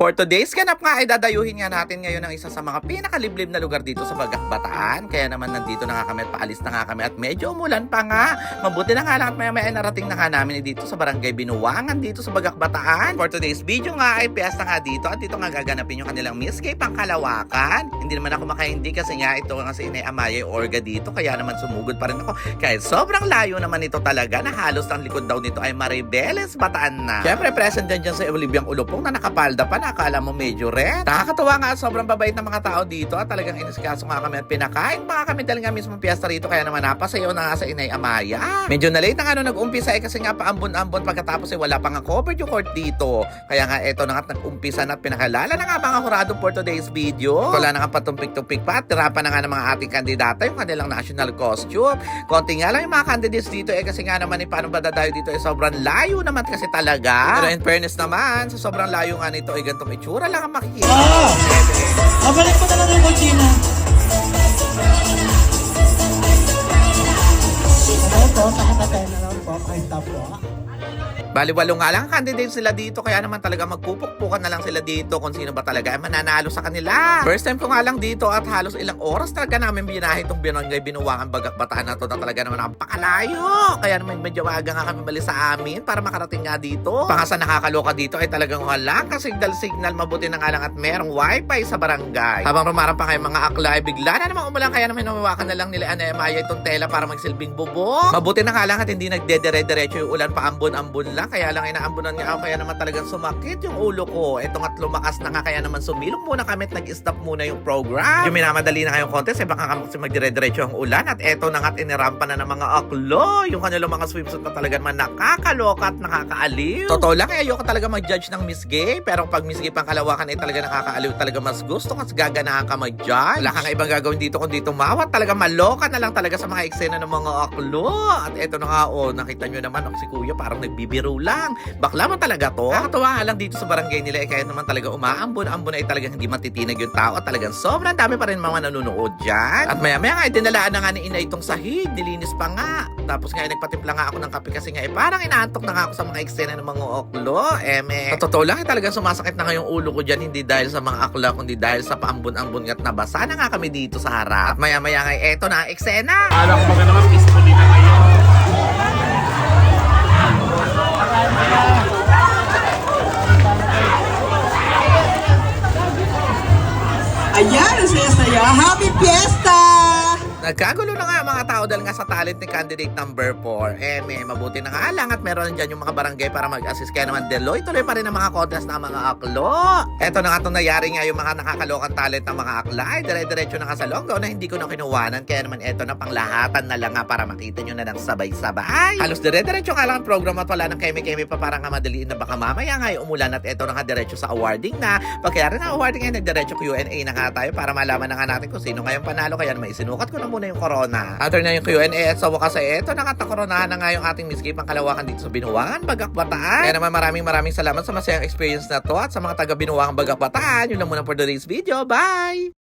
For today's ganap nga ay dadayuhin nga natin ngayon ang isa sa mga pinakaliblib na lugar dito sa Bagak Bataan. Kaya naman nandito na nga kami at paalis na nga kami at medyo umulan pa nga. Mabuti na nga lang at maya maya narating na nga namin dito sa barangay Binuwangan dito sa Bagak Bataan. For today's video nga ay piyesta nga dito at dito nga gaganapin yung kanilang Misscape ang Kalawakan. Hindi naman ako makahindi kasi nga ito nga si Inay Amaya orga dito kaya naman sumugod pa rin ako. Kahit sobrang layo naman ito talaga na halos ang likod daw nito ay Maribeles Bataan na. Siyempre present din dyan sa Oliviang Ulupong na nakapalda pa na akala mo medyo red. Nakakatawa nga sobrang babait ng mga tao dito at talagang inisikaso nga kami at pinakain pa kami dahil nga mismo piyesta rito kaya naman napasayaw na nga sa Inay Amaya. Medyo na late na nga nung nag-umpisa eh kasi nga paambon-ambon pagkatapos eh wala pa nga covered yung court dito. Kaya nga eto na nga nag-umpisa na at pinakalala na nga mga hurado for today's video. Wala na nga patumpik-tumpik pa at tirapan na nga ng mga ating kandidata yung kanilang national costume. Konti nga lang yung mga candidates dito eh kasi nga naman eh paano ba dadayo dito eh sobrang layo naman kasi talaga. Pero in fairness naman, sa sobrang layo nga nito ay gantong itsura lang ang makikita. Ah! Mabalik mo na lang yung kutsina. Ano po, na lang po. Kahit po. Baliwalo nga lang ang candidates sila dito kaya naman talaga magpupukpukan na lang sila dito kung sino ba talaga ay mananalo sa kanila. First time ko nga lang dito at halos ilang oras talaga namin binahe itong binanggay binuwangan bagak bataan na to na talaga naman napakalayo. Kaya naman medyo maaga nga kami bali sa amin para makarating nga dito. Pangasa nakakaloka dito ay talagang wala kasi signal signal mabuti na nga lang at merong wifi sa barangay. Habang rumarang pa kayo mga akla ay bigla na namang umulan kaya naman nawawakan na lang nila Ana Maya itong tela para magsilbing bubong. Mabuti na nga lang at hindi nagdedere-derecho yung ulan paambon-ambon lang kaya lang inaambunan nga ako kaya naman talagang sumakit yung ulo ko. Eto nga't lumakas na nga kaya naman sumilong muna kami at nag-stop muna yung program. Yung minamadali na ngayong contest eh baka kasi magdire-diretso ang ulan at eto na nga't inirampa na ng mga aklo. Yung kanilang mga swimsuit na talaga man nakakaloka at nakakaaliw. Totoo lang eh ayoko talaga mag-judge ng Miss Gay pero pag Miss Gay pang kalawakan ay talaga nakakaaliw talaga mas gusto kasi gaganahan ka mag-judge. Wala ka nga ibang gagawin dito kundi tumawat talaga maloka na lang talaga sa mga eksena ng mga aklo. At eto na nga oh nakita nyo naman oh, si Kuya parang nagbibiro lang. Bakla man talaga to. Nakakatawa nga lang dito sa barangay nila eh kaya naman talaga umaambon-ambon ay talagang hindi matitinag yung tao at talagang sobrang dami pa rin mga nanonood dyan. At maya maya nga ay dinalaan na nga ni ina itong sahig, nilinis pa nga. Tapos nga ay nagpatimpla nga ako ng kape kasi nga eh parang inaantok na nga ako sa mga eksena ng mga oklo. Eme. Sa totoo lang eh talagang sumasakit na nga yung ulo ko dyan hindi dahil sa mga akla kundi dahil sa paambon-ambon at nabasa na nga kami dito sa harap. At maya maya nga eh, eto na ang eksena. Akala ko baga naman peacefully na Ayan, ang saya-saya. Happy Fiesta! Nagkagulo na nga mga tao dahil nga sa talent ni candidate number 4. Eh, may mabuti na nga lang at meron dyan yung mga barangay para mag-assist. Kaya naman, Deloy tuloy pa rin ang mga contest ng mga aklo. Eto na nga itong nangyari nga yung mga nakakalokang talent ng mga akla. Ay, dire-diretso na nga sa longgo na hindi ko na kinuwanan. Kaya naman, eto na panglahatan na lang nga para makita nyo na ng sabay-sabay. Halos dire-diretso nga lang ang program at wala ng kemi-kemi pa para nga madaliin na baka mamaya nga yung umulan at eto na nga diretso sa awarding na. Pagkaya rin ang awarding ay nagdiretso Q&A na nga tayo para malaman na nga natin kung sino ngayong panalo. Kaya naman isinukat ko na muna yung corona. After na yung Q&A at sa wakas ay eto na nga takoronahan na nga yung ating miski pang kalawakan dito sa Binuwangan, Bagak Bataan. Kaya naman maraming maraming salamat sa masayang experience na to at sa mga taga Binuwangan, Bagak Bataan. Yun lang muna for today's video. Bye!